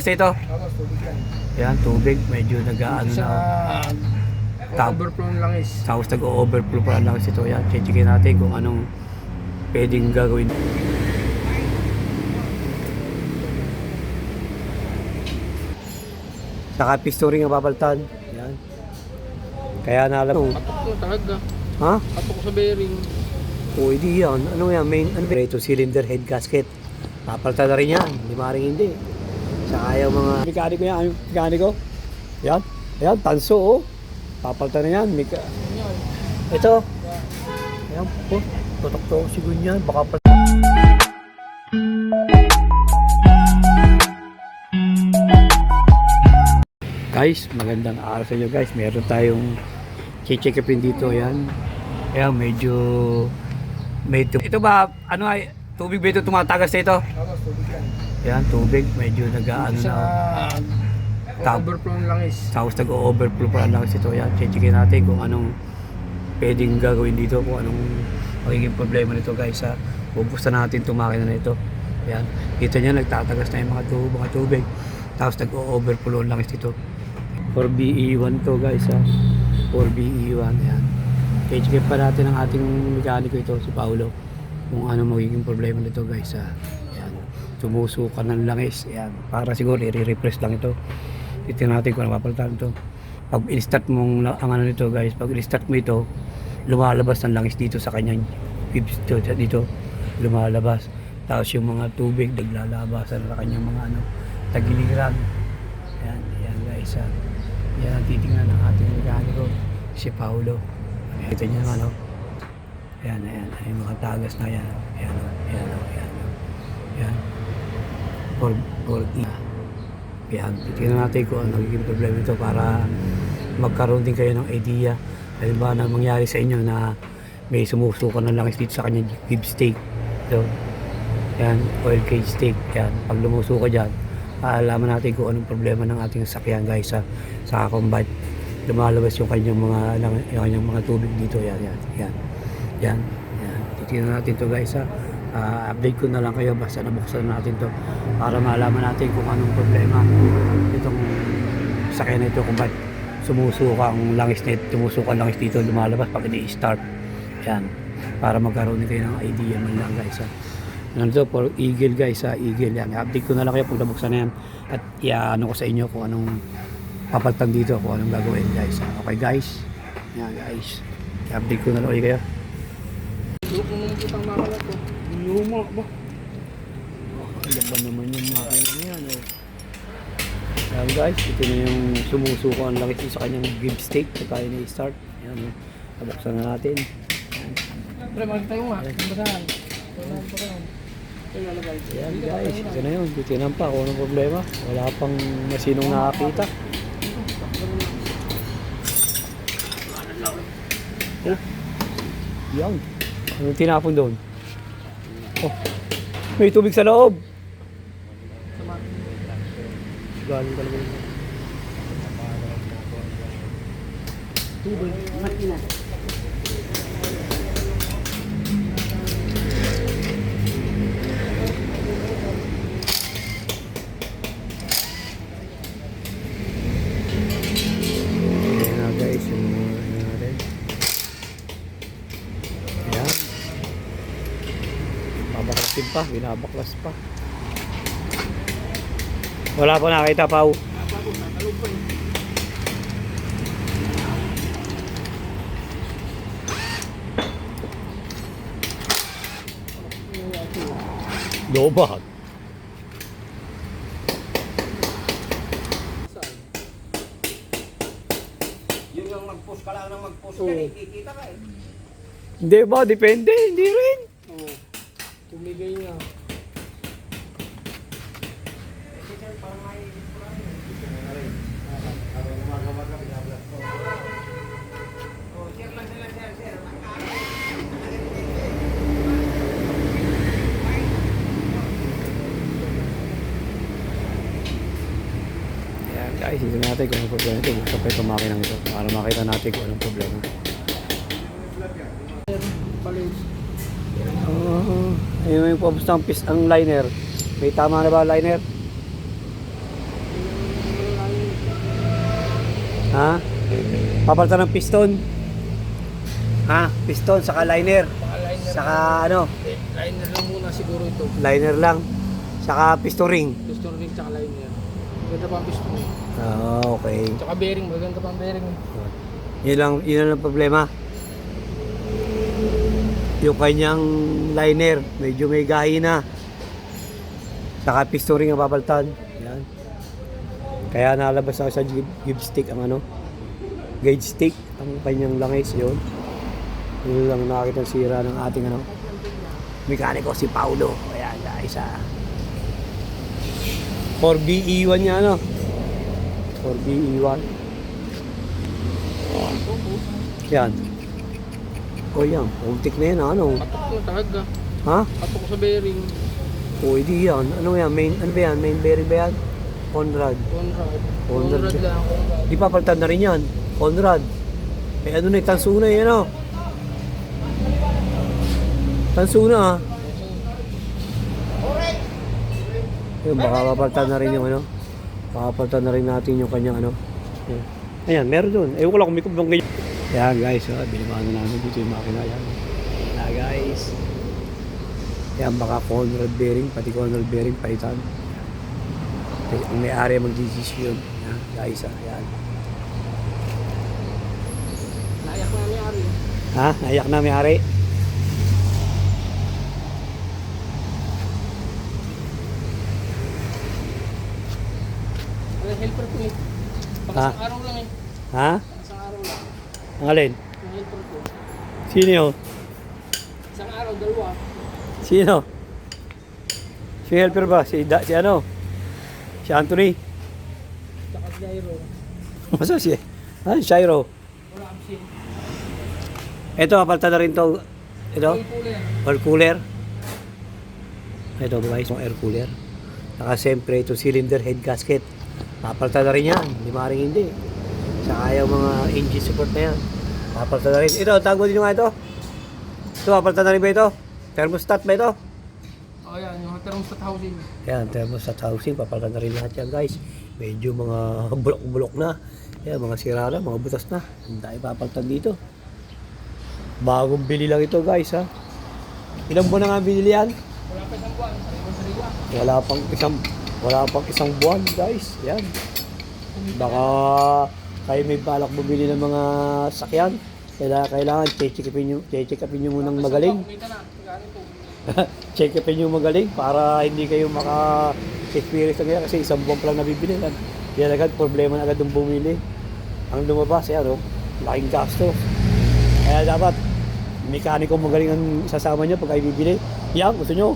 Kasi ito, yan, tubig, medyo nag-ano na, Tap. overflow ng langis. tapos nag-overflow pa lang ito. Yan, checkin natin kung anong pwedeng gagawin. Naka-pisto rin ang papalitan. Yan. Kaya na alam. Katok to talaga. Ha? Katok sa bearing. O, hindi yan. Ano yan? Main, ano ba? Ito, cylinder head gasket. Papalitan na rin yan. Hindi maaaring hindi. Saka yung mga mekaniko yan. Yung mekaniko. Yan. Ayan, tanso oh. Papalitan na yan. Mika... Yan. Ito. Ayan po. Tutok to siguro yan. Baka pa... Guys, magandang araw sa inyo guys. Meron tayong up dito. Ayan. Ayan, medyo... Tu- ito ba, ano ay, tubig ba ito tumatagas na ito? Tapos tubig. Ayan, tubig. Medyo nag-ano Sa na. Tap. overflow ng langis. Tapos nag-overflow pa lang ito. Yan, checkin natin kung anong pwedeng gagawin dito, kung anong magiging problema nito guys. Ha. Natin itong makina na ito. Yan. Kita niya, nagtatagas na yung mga, tubo, mga tubig. Tapos nag-overflow lang ito. 4BE1 to guys. Ha. 4BE1. Yan. Check pa natin ang ating mekaniko ito, si Paulo. Kung ano magiging problema nito guys. Ha. Yan. Sumusukan ng langis. Yan. Para siguro i-repress lang ito. Titignan natin kung ano papalitan ito. Pag in-start mo ang ano nito guys, pag in-start mo ito, lumalabas ng langis dito sa kanyang dito, dito lumalabas. Tapos yung mga tubig naglalabasan sa kanyang mga ano, tagiliran. Yan, yan guys. Ha. Yan ang titingnan ng ating mekaniko, si Paulo. Ito niya ano. Yan, yan, yan, mga tagas na yan. Yan, yan, yan, yan. Yan. For, for, yan, titignan natin kung ano nagiging problema ito para magkaroon din kayo ng idea. Halimbawa na mangyari sa inyo na may sumusukan ng langis dito sa kanyang bib steak. So, yan, oil cage steak. Yan, pag lumuso ka dyan, aalaman natin kung anong problema ng ating sakyan guys sa sa combat. Lumalabas yung kanyang mga yung kanyang mga tubig dito. Yan, yan, yan. Yan, yan. Titignan natin to guys ha. Ah, update ko na lang kayo basta nabuksan natin to para malaman natin kung anong problema itong sakyan na ito kung ba't sumusuka ang langis nito, sumusuka ang langis dito lumalabas pag i-start. Yan. Para magkaroon din kayo ng idea man lang guys ha. Nandito for Eagle guys ha, Eagle yan. Update ko na lang kayo pag nabuksan na yan at iaano ko sa inyo kung anong papalitan dito, kung anong gagawin guys. Okay guys? Yan guys. Update ko na lang kayo. Kitang makala to. Luma ba? Ilan ba naman yung makina na yan eh. Ayan guys, ito na yung sumusuko ang langis sa kanyang give steak na tayo na i-start. Ayan, tabuksan na natin. Ayan. Pre, makikita yung nga. Basahan. Ayan guys, ito na yun. Titinan pa kung anong problema. Wala pang masinong nakakita. Oh. Yan. Anong tinapon doon? Oh. May tubig sa loob. Galing talaga. Tubig. Makina. Babaklasin pa, binabaklas pa. Wala pa nakita pa. oh. Lobat. Yun yung mag-post ka lang ng mag-post ka, kikita ka eh. Hindi ba? Depende. Hindi rin. Oo. Tumigay niya. Guys, ito natin kung anong problema ito. Buksan pa itong makinang ito para makita natin kung anong problema. Palit. Ayun may kamusta ang, pis, ang liner. May tama na ba liner? Ha? Papalitan ng piston. Ha? Piston saka liner. Baka liner Saka ano? Eh, liner lang muna siguro ito. Liner lang. Saka piston ring. Piston ring saka liner. Maganda pa ang piston ring. Ah, okay. Saka bearing. Maganda pa ang bearing. Yun lang, yun lang ang problema. Yung kanyang liner, medyo may gahi na. Saka piston ring ang papalitan. Yan. Kaya nalabas ako sa give, give stick ang ano, gauge stick, ang kanyang langis yun. Yun lang nakakita sira ng ating ano, mekaniko si Paulo. Ayan guys ah. 4BE1 niya ano. 4BE1. Yan. O yan, ultik na yan ano. Patok na talaga. Ha? Patok sa bearing. O hindi yan. Ano yan? Main, ano ba yan? Main bearing ba yan? Conrad. Conrad. Conrad. Conrad lang. Conrad. Di pa palitan na rin yan. Conrad. Eh ano na eh, tanso na eh, ano? Tanso na ah. Yun, baka papalitan na rin yung ano. Papalitan na rin natin yung kanyang ano. Yan. Ayan, meron doon. Ewan ko lang kung may kubang ganyan. Yan guys, oh, binibano namin dito yung makina yan. Yan guys. Yan, baka Conrad bearing, pati Conrad bearing palitan. Ang may-ari ang mag-decision. Yan, guys, ah, yan. Naiyak na may ari. Ha? Naiyak na may-ari? Wala helper ko eh. Pang isang araw lang eh. Ha? Pang isang araw lang. Ang alin? Yung ko. Sino yun? Isang araw, dalawa. Sino? Si helper ba? Si, da, si ano? Si Anthony? Tsaka si Jairo. Masa si? Ah, si Shiro. Wala absent. Ito, kapalta na rin to. Ito, Yung kulay. air cooler. Ito guys, yung air cooler. Saka siyempre ito cylinder head gasket. Papalta na rin yan. Hindi maaaring hindi. Saka yung mga engine support na yan. Papalta na rin. Ito, tago din nga ito. Ito, papalta na rin ba ito? Thermostat ba ito? Oh, yan. Yung thermostat housing. Yan, thermostat housing, papalitan na rin lahat yan guys. Medyo mga bulok-bulok na. Yan, mga sira na, mga butas na. Hindi tayo papalitan dito. Bagong bili lang ito guys ha. Ilang buwan na nga binili yan? Wala pa isang buwan. Sariwa. Wala pang isang wala pang isang buwan guys. Yan. Baka kayo may balak bumili ng mga sakyan. Kailangan, kailangan check-checkapin nyo, check-checkapin nyo munang magaling. Check-upin nyo magaling para hindi kayo maka-experience na kasi isang buwan pa lang nabibili yan. Agad, problema na agad yung bumili. Ang lumabas, yan o, laking gasto. Kaya dapat, mekaniko magaling ang sasama nyo pag kayo bibili. Yan, gusto nyo,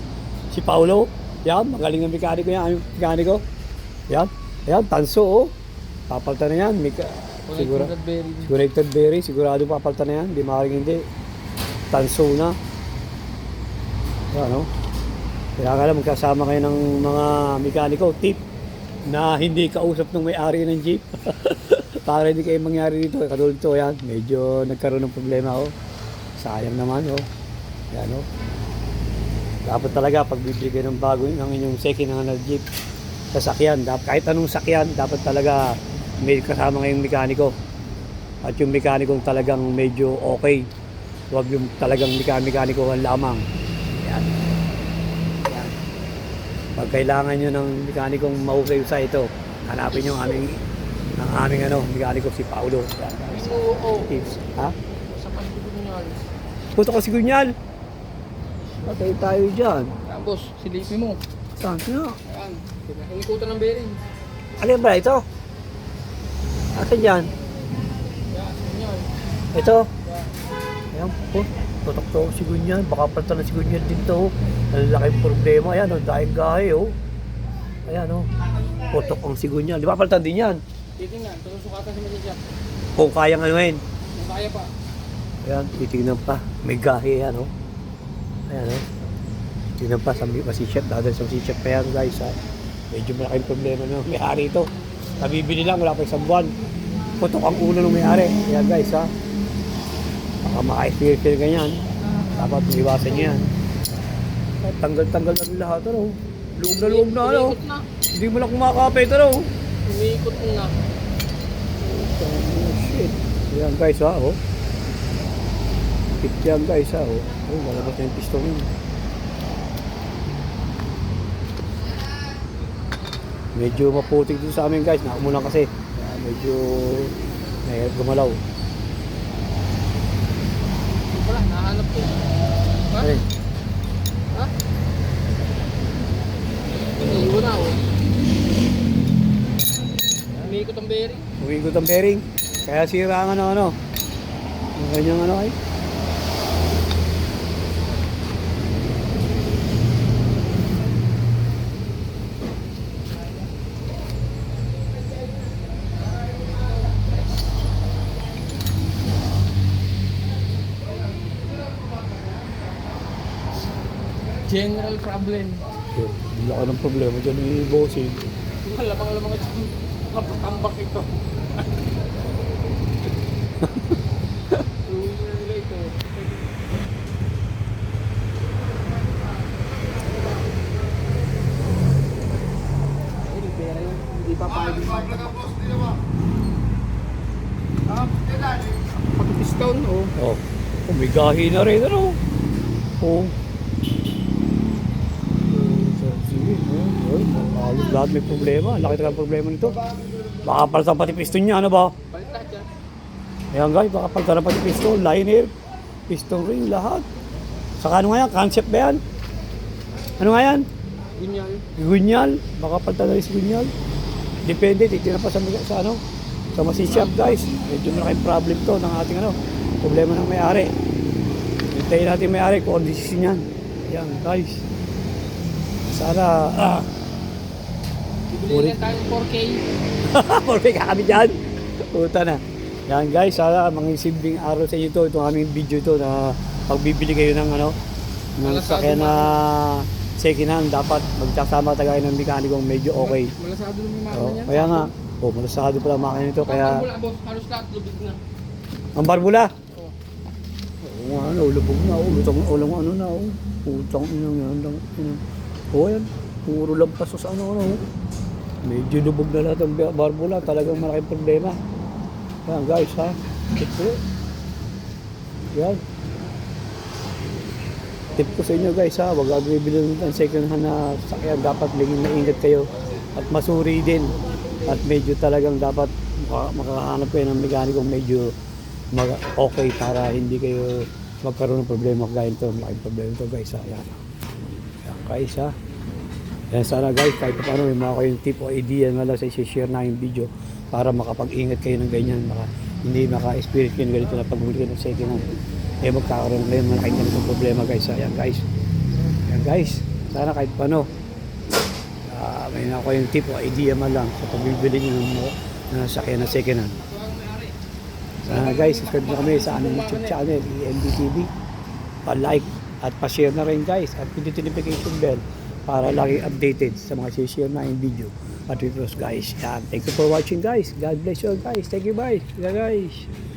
si Paulo, yan, magaling ang mekaniko yan, ang mekaniko. Yan, yan, tanso o. Papalta na yan, Mika, siguro. Conrad bearing. Connected bearing, sigurado papalta na yan, di maaaring hindi. Tanso na. Ano? Kaya ka lang magkasama kayo ng mga mekaniko, tip, na hindi kausap ng may-ari ng jeep. Para hindi kayo mangyari dito. Katulad to, yan, medyo nagkaroon ng problema ako. Sayang naman, oh. Yan, oh. Dapat talaga, pag bibili kayo ng bago ng inyong second hand jeep, sasakyan, dapat, kahit anong sakyan, dapat talaga may kasama kayong mekaniko. At yung mekanikong talagang medyo okay. Huwag yung talagang mekanikong lamang. Yan. Yan. Pag kailangan nyo ng mekanikong mahusay sa ito, hanapin nyo ang aming ang aming ano, mekaniko si Paulo. Yan. Oo. Ha? Sa niyo. Puto ko si Gunyal. Patay tayo dyan. Tapos, silipin mo. Saan nga? Ayan. Hinikutan ng bearing. Alin ba ito? Asan? Yan. Ito? Ayan po. Tutok to si Gunyal. Baka palta na si Gunyal dito. Ang laking problema. Ayan o. Dahil gahe o. Ayan o. Putok ang si Gunyal. Di ba paltan din yan? Titingnan. Tapos sukatan si Masisya. Kung kayang anuhin. Kung kaya pa. Ayan, titignan pa. May gahe yan, oh. Ayan, oh. Tignan pa sa masiship. Dadal sa masiship pa yan, guys, ha. Medyo malaking problema na may-ari ito. Nabibili lang, wala pa isang buwan. Putok ang ulo ng may-ari. Ayan, guys, ha. Baka maka-experience ganyan. Dapat iwasan niyo yan. Tanggal-tanggal na rin lahat, ano. Luog na luog na, ano. Hindi mo lang kumakapit, ano. Umiikot na. Oh, shit. Yan guys ha, oh. Hit yan guys ha, oh. Oh, malabas na yung piston yun. Medyo maputik dito sa amin guys. Nakumulan kasi. Kaya medyo may gumalaw. Wala, nahanap ko. Ha? Ay, Ha? Iniiwan na ako. Umiikot ang bearing. umigot ang bearing. Kaya sira ang ano ano. Ang kanyang ano ay. General problem. So, Wala ka ng problema dyan ni bossing. Wala pang alam mga dyan. Kapatambak ito. Na nila ito. Ay, pera yun. Hindi pa pwede. Pati piston, oh. Oh. Umigahi na rin ano. Oh. So, sige. Oh, oh, halos lahat may problema. Laki talaga ang problema nito. Baka palitan pati piston niya, ano ba? Lahat yan. Ayan guys, baka palitan na pati piston, liner, piston ring, lahat. Saka ano nga yan, concept ba yan? Ano nga yan? Ganyan. Gunyal, baka palitan na rin si Gunyal. Depende, titira pa sa, sa ano, sa masishop guys. Medyo malaking problem to ng ating ano, problema ng may-ari. Hintayin natin may-ari kung ano decision yan. Yan guys. Sana, ah, Bibili na tayo ng 4K. perfect kami dyan. Puta na. Yan guys, sana mangisibing araw sa inyo to, itong aming video to na pagbibili kayo ng ano, ng sakyan na second hand, dapat magkasama tayo ng mekanikong medyo okay. Malasado naman yung makina Oh, niyan. kaya nga, oh, malasado pala ang makina nito, kaya Wala, boss. Halos lahat lubig na. ang barbula. Oh. Oo nga, ano, lubog na, oh, lutang, ulang ano na, oh. Putang ina nga, lang, ina. Oh, yan, puro lampas sa ano, ano, oh. Medyo lubog na lahat ang barbula, talagang malaking problema. Yan guys, ha, ito. Yan. Tip ko sa inyo guys ha, wag agad bibili ng second hand na sakyan. Dapat laging maingat kayo at masuri din. At medyo talagang dapat maka- makahanap kayo ng mekanikong medyo mag- okay para hindi kayo magkaroon ng problema kagaya nito. Malaking problema ito guys ha. Yan. Yan guys ha. Yan sana guys, kahit paano may mga kayong tip o idea na lang sa share na yung video para makapag-ingat kayo ng ganyan. Maka, hindi maka-experience kayo ganito na pagbuli kayo ng second hand. Eh magkakaroon kayo ng malaking ganitong problema guys. Ayan guys. Ayan guys. Sana kahit paano ah, may na kayong tip o idea man lang sa pagbibili nyo ng na sakyan na second hand. Sana guys, subscribe na kami sa aming YouTube channel, EMDTV. Pa-like at pa-share na rin guys at pindutin notification bell para lagi updated sa mga share na yung video at videos guys. Yan. Thank you for watching guys. God bless you guys. Thank you. Yeah, guys.